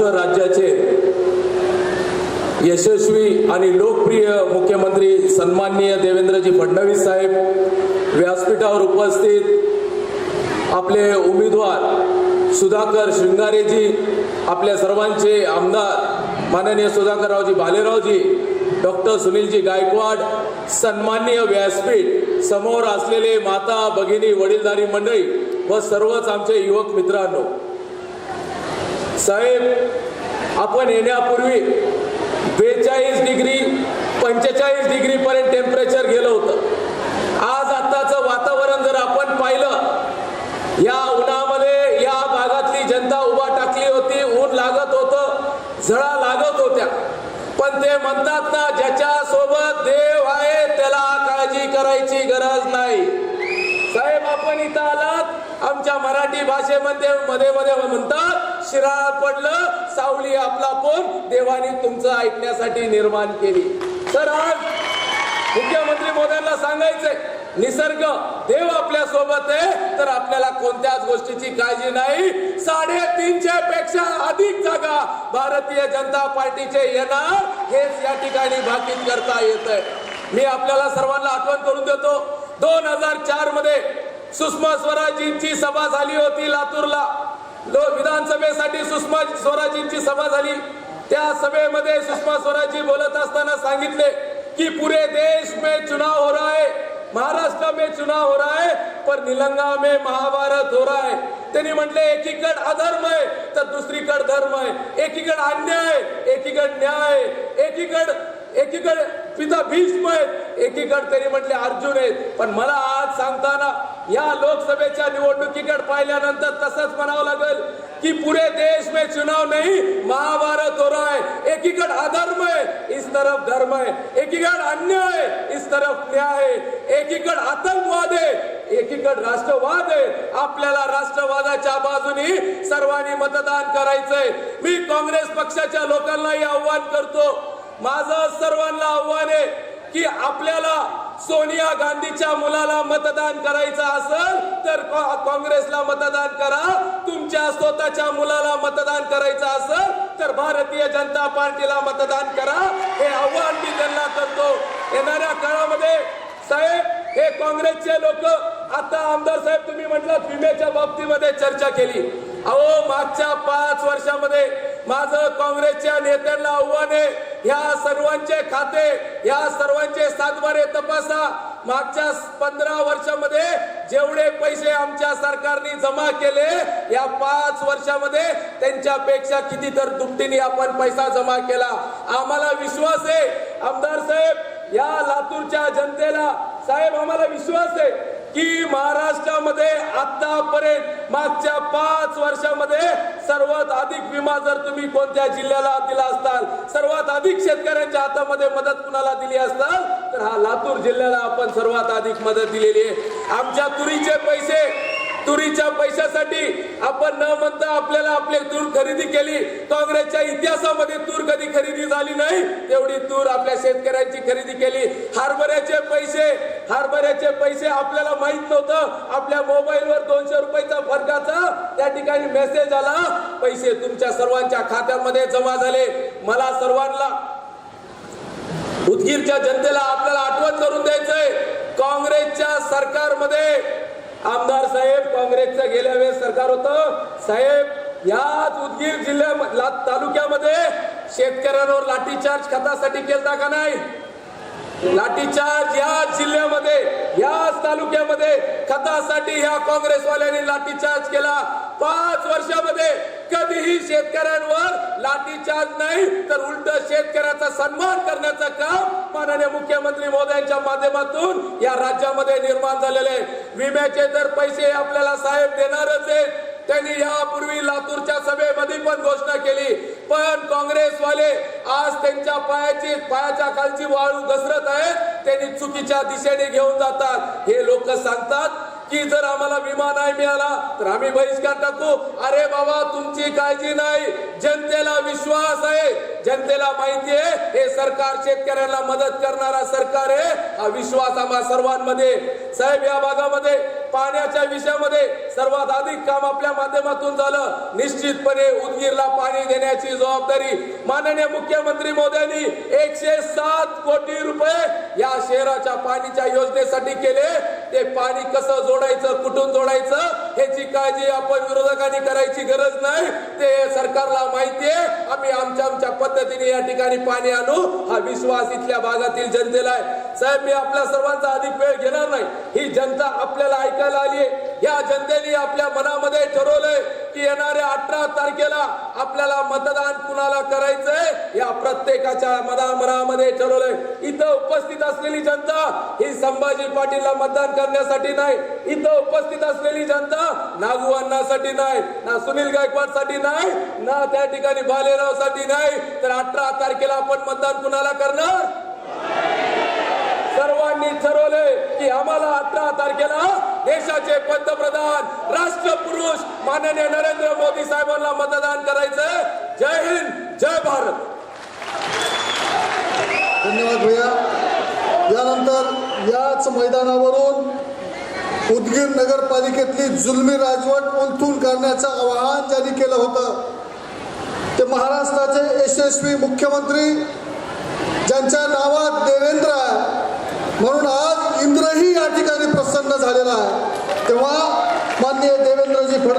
राज्याचे यशस्वी आणि लोकप्रिय मुख्यमंत्री सन्माननीय देवेंद्रजी फडणवीस साहेब व्यासपीठावर उपस्थित आपले उमेदवार सुधाकर शृंगारेजी आपल्या सर्वांचे आमदार माननीय सुधाकररावजी भालेरावजी डॉक्टर सुनीलजी गायकवाड सन्माननीय व्यासपीठ समोर असलेले माता भगिनी वडीलधारी मंडळी व सर्वच आमचे युवक मित्रांनो साहेब आपण येण्यापूर्वी बेचाळीस डिग्री पंचेचाळीस डिग्री पर्यंत टेम्परेचर गेलं होतं. आज आताचं वातावरण जर आपण पाहिलं या उन्हामध्ये या भागातली जनता उभा टाकली होती ऊन लागत होतं झळा लागत होत्या. पण ते म्हणतात ना ज्याच्या सोबत देव आहे त्याला काळजी करायची गरज नाही. साहेब आपण इथं आलात आमच्या मराठी भाषेमध्ये मध्ये मध्ये म्हणतात शिराळ पडलं सावली आपला पण देवानी तुमचं ऐकण्यासाठी निर्माण केली. तर आज मुख्यमंत्री मोद्यांना सांगायचंय निसर्ग देव आपल्यासोबत आहे तर आपल्याला कोणत्याच गोष्टीची काळजी नाही. साडेतीनशे पेक्षा अधिक जागा भारतीय जनता पार्टीचे येणार हेच या ठिकाणी भाकीत करता येत आहे मी आपल्याला सर्वांना आठवण करून देतो दोन हजार चारमध्ये सुषमा स्वराजींची सभा झाली होती लातूरला. विधानसभेसाठी सुषमा स्वराजींची सभा झाली त्या सभेमध्ये सुषमा स्वराजी बोलत असताना सांगितले की पुरे देश में चुनाव हो रहा है महाराष्ट्र में चुनाव हो रहा है पर निलंगा में महाभारत हो रहा है। त्यांनी म्हटले एकीकड अधर्म आहे तर दुसरीकड धर्म आहे. एकीकड अन्याय एकीकड न्याय एकीकड एकीकड पिता भीष्म आहेत एकीकड त्यांनी म्हटले अर्जुन आहेत. पण मला आज सांगताना या लोकसभेच्या निवडणुकीकडे पाहिल्यानंतर तसंच म्हणावं लागेल कि पूरे देश में चुनाव नहीं महाभारत हो रहा है। एकीकड अधर्म है इस तरफ धर्म है। एकीकड अन्याय है इस तरफ न्याय है। एकीकड आतंकवाद है एकीकड राष्ट्रवाद आहे आपल्याला राष्ट्रवादाच्या बाजूनी सर्वांनी मतदान करायचंय मी काँग्रेस पक्षाच्या लोकांनाही आव्हान करतो। माझं सर्वांना आव्हान आहे की आपल्याला सोनिया गांधीच्या मुलाला मतदान करायचं असेल तर का- काँग्रेसला मतदान करा. तुमच्या स्वतःच्या मुलाला मतदान करायचं असेल तर भारतीय जनता पार्टीला मतदान करा. हे आव्हान मी त्यांना करतो. येणाऱ्या काळामध्ये साहेब हे काँग्रेसचे लोक आता आमदार साहेब तुम्ही म्हटलं विम्याच्या बाबतीमध्ये चर्चा केली. अहो मागच्या पाच वर्षामध्ये माझं काँग्रेसच्या नेत्यांना आव्हान आहे. या सर्वांचे खाते ह्या सर्वांचे सातबारे तपासा. मागच्या पंधरा वर्षामध्ये जेवढे पैसे आमच्या सरकारने जमा केले या पाच वर्षामध्ये त्यांच्यापेक्षा किती तर दुपटीने आपण पैसा जमा केला. आम्हाला विश्वास आहे. आमदार साहेब या लातूरच्या जनतेला साहेब आम्हाला विश्वास आहे. की महाराष्ट्रामध्ये आतापर्यंत मागच्या पाच वर्षामध्ये सर्वात अधिक विमा जर तुम्ही कोणत्या जिल्ह्याला दिला असताल सर्वात अधिक शेतकऱ्यांच्या हातामध्ये मदत कुणाला दिली असताल तर हा लातूर जिल्ह्याला आपण सर्वात अधिक मदत दिलेली आहे. आमच्या तुरीचे पैसे तुरीच्या पैशासाठी आपण न म्हणता आपल्याला आपली तूर खरेदी केली. काँग्रेसच्या इतिहासामध्ये तूर कधी खरेदी झाली नाही तेवढी तूर आपल्या शेतकऱ्यांची खरेदी केली. हरभऱ्याचे पैसे हरभऱ्याचे पैसे आपल्याला माहीत नव्हतं. आपल्या मोबाईलवर दोनशे रुपयाचा फरकाचा त्या ठिकाणी मेसेज आला. पैसे तुमच्या सर्वांच्या खात्यामध्ये जमा झाले. मला सर्वांना उदगीरच्या जनतेला आपल्याला आठवण करून द्यायचंय. काँग्रेसच्या सरकारमध्ये आमदार साहेब काँग्रेसचं गेल्या वेळेस सरकार होतं. साहेब याच उदगीर जिल्ह्या तालुक्यामध्ये शेतकऱ्यांवर लाठीचार्ज खतासाठी केलता का नाही? लाठीचार्ज या जिल्ह्यामध्ये याच तालुक्यामध्ये खतासाठी ह्या काँग्रेसवाल्यांनी लाठीचार्ज केला. पाच वर्षामध्ये कधीही शेतकऱ्यांवर लाठीचार्ज नाही तर उलट शेतकऱ्याचा सन्मान करण्याचं काम माननीय मुख्यमंत्री मोदयांच्या माध्यमातून या राज्यामध्ये निर्माण झालेलं आहे. विम्याचे तर पैसे आपल्याला साहेब देणारच आहेत त्यांनी यापूर्वी लातूरच्या सभेमध्ये पण घोषणा केली. पण काँग्रेसवाले आज त्यांच्या पायाची पायाच्या खालची वाळू घसरत आहेत त्यांनी चुकीच्या दिशेने घेऊन जातात. हे लोक सांगतात की जर आम्हाला विमा नाही मिळाला तर आम्ही बहिष्कार टाकू. अरे बाबा तुमची काळजी नाही. जनतेला विश्वास आहे. जनतेला माहिती आहे हे सरकार शेतकऱ्यांना मदत करणारा सरकार आहे. हा विश्वास आम्हा सर्वांमध्ये. साहेब या भागामध्ये पाण्याच्या विषयामध्ये सर्वात अधिक काम आपल्या माध्यमातून झालं. निश्चितपणे उदगीरला पाणी देण्याची जबाबदारी माननीय मुख्यमंत्री मोदयांनी एकशे सात कोटी रुपये या शहराच्या पाणीच्या योजनेसाठी केले. ते पाणी कसं जोडायचं कुठून जोडायचं ह्याची काळजी आपण विरोधकांनी करायची गरज नाही. ते सरकारला माहितीये पद्धतीने या ठिकाणी पाणी आणू? हा विश्वास इथल्या भागातील जनतेला आहे. साहेब मी आपल्या सर्वांचा अधिक वेळ घेणार नाही. ही जनता आपल्याला ऐकायला आली या जनतेने आपल्या मनामध्ये ठरवून अठरा तारखेला आपल्याला मतदान कुणाला करायचंय? या प्रत्येकाच्या मनामनामध्ये ठरवलंय. इथं उपस्थित असलेली जनता ही संभाजी पाटीलला मतदान करण्यासाठी नाही. इथं उपस्थित असलेली जनता नागू अण्णासाठी नाही ना सुनील गायकवाडसाठी नाही ना त्या ठिकाणी भालेरावसाठी नाही. तर अठरा तारखेला आपण मतदान कुणाला करणार? सर्वांनी ठरवले की आम्हाला अठरा तारखेला देशाचे पंतप्रधान राष्ट्रपुरुष माननीय नरेंद्र मोदी साहेबांना मतदान करायचंय. जय हिंद जय भारत. धन्यवाद भैया. यानंतर याच मैदानावरून उदगीर नगरपालिकेतली जुलमी राजवट उलथून करण्याचं आवाहन ज्यांनी केलं होतं ते महाराष्ट्राचे यशस्वी मुख्यमंत्री ज्यांच्या नावात देवेंद्र आहे म्हणून आज इंद्रही या ठिकाणी प्रसन्न झालेला आहे. तेव्हा माननीय देवेंद्रजी फडणवीस